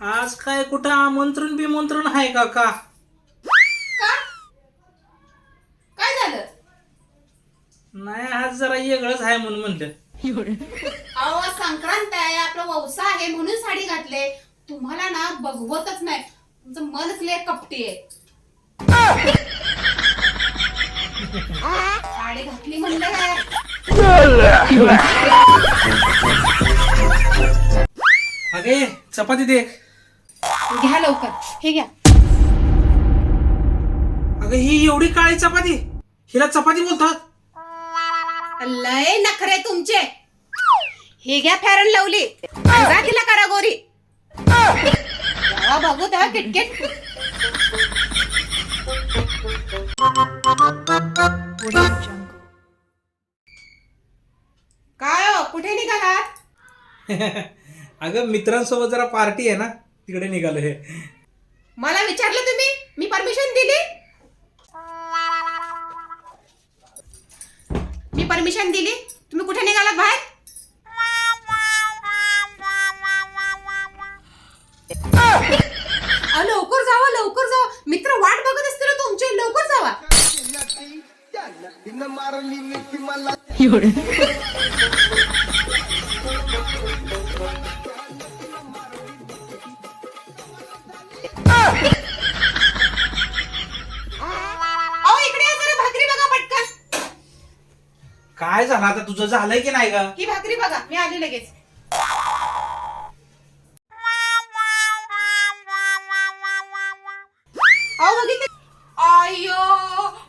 आज काय कुठं आमंत्रण बिमंत्रण आहे का का? का? काय झालं? नाही आज जरा वेगळंच आहे म्हणून म्हणलं. अहो आज संक्रांत आहे आपला वौसा आहे म्हणून साडी घातले. तुम्हाला ना बघवतच नाही. तुमचं मनच लय कपटी आहे. साडी घातली म्हणलं काय? अगे चपाती दे घ्या लवकर. हे घ्या. अगं ही एवढी काळी चपाती. हिला चपाती बोलतात. लय नखरे तुमचे. हे घ्या फॅरन लावली. जा तिला करा गोरी बघू तेव्हा किटकिट. काय हो कुठे निघालात? अगं मित्रांसोबत जरा पार्टी आहे ना. तिकडे निघालो हे मला विचारलं तुम्ही? मी परमिशन दिली? मी परमिशन दिली? तुम्ही कुठे निघालात बाहेर? अहो, लवकर जावा लवकर जावा. मित्र वाट बघत असतील हो तुमचे लवकर जावा. काय झालं? आता तुझं झालंय की नाही का ही भाकरी बघा मी आली लगेच. अहो बघितलं?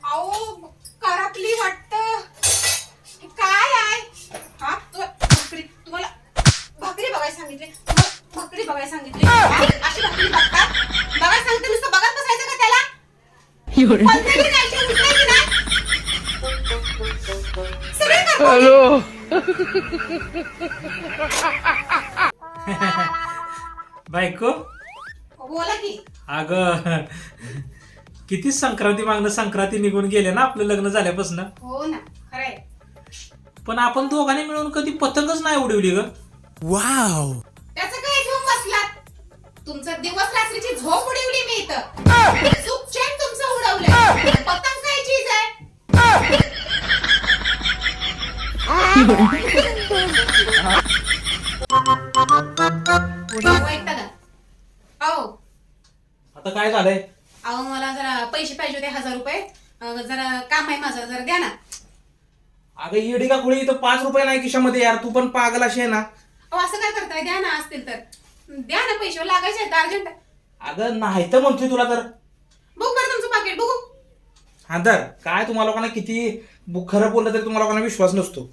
अहो करपली वाटत. काय आहे? हा तू भाकरी तुम्हाला भाकरी बघायला सांगितली. तुम्हाला भाकरी बघायला सांगितली? अशी भाकरी बघता? बघायला सांगितलं नुसतं बघत बसायचं का त्याला? कोणत्या तरी जायचं, उठलंय की नाही? करपवली. बायको? बोला की. अगं किती संक्रांती मागणं संक्रांती निघून गेले ना आपलं लग्न झाल्यापासून? हो ना खरंय. पण आपण दोघांनी मिळून कधी पतंगच नाही उडवली ग. त्याचं काय घेऊन बसलात? तुमचं दिवस रात्रीची झोप उडवली मी इथं. अहो आता काय झालंय? अहो मला जरा पैसे पाहिजे होते हजार रुपये. अं, जरा काम आहे माझं जरा द्या ना. अगं येडी का कुळी? इथं पाच रुपये नाही खिशामध्ये यार. तू पण पागल अशी आहे ना. अहो असं काय करताय? द्या ना असतील तर. द्या ना पैसे लागायचे आहेत अर्जंट. अगं नाही तर म्हणतोय तुला तर. बघू बरं तुमचं पाकिट बघू. हा तर काय तुम्हाला लोकांना किती बु- खरं बोललं तरी तुम्हाला लोकांना विश्वास नसतो.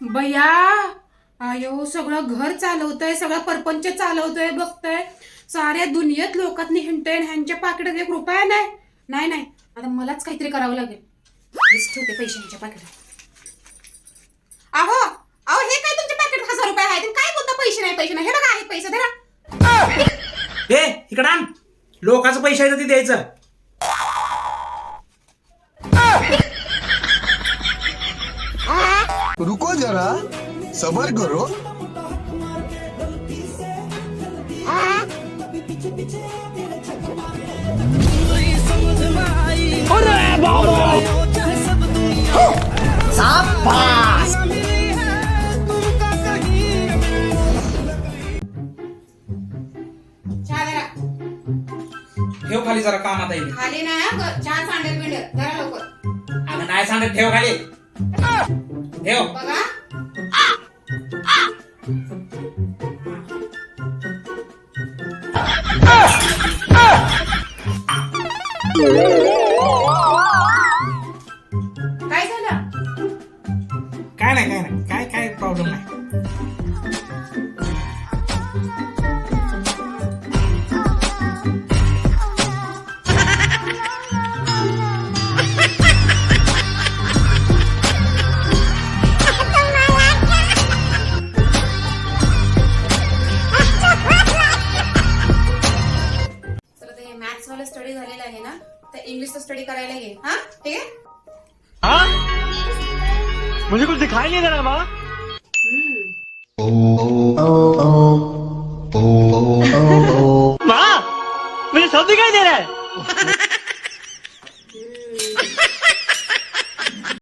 बया अयो सगळं घर चालवतंय सगळं परपंच चालवतोय बघतोय. साऱ्या दुनियेत लोकांनी हिंडतोय ह्यांच्या पाकिटात एक रुपया नाही. नाही नाही. आता मलाच काहीतरी करावं लागेल. ठेवते पैशांच्या पाकिटात. अहो अहो हे काय तुमच्या पाकिटात हजार रुपये आहेत काय बोलता? पैसे नाही पैसे नाही. हे बघा आहेत पैसे धरा. हे इकडं लोकांचं पैसे आहे ते द्यायचं. रुको जरा. सबर करो. ठेव खाली जरा कामात येईल खाली नाही हं, ग- चहा सांडेल बिंडेल धरा लवकर. अगं नाही सांगत ठेव खाली. ठेव बघा काय झालेला आहे ना? तर इंग्लिशचा स्टडी करायला लगे हा? ठीक आहे? हाँ? मुझे कुछ दिखाई नहीं दे रहा माँ। हम्म. माँ मुझे सब दिखाई दे रहा है।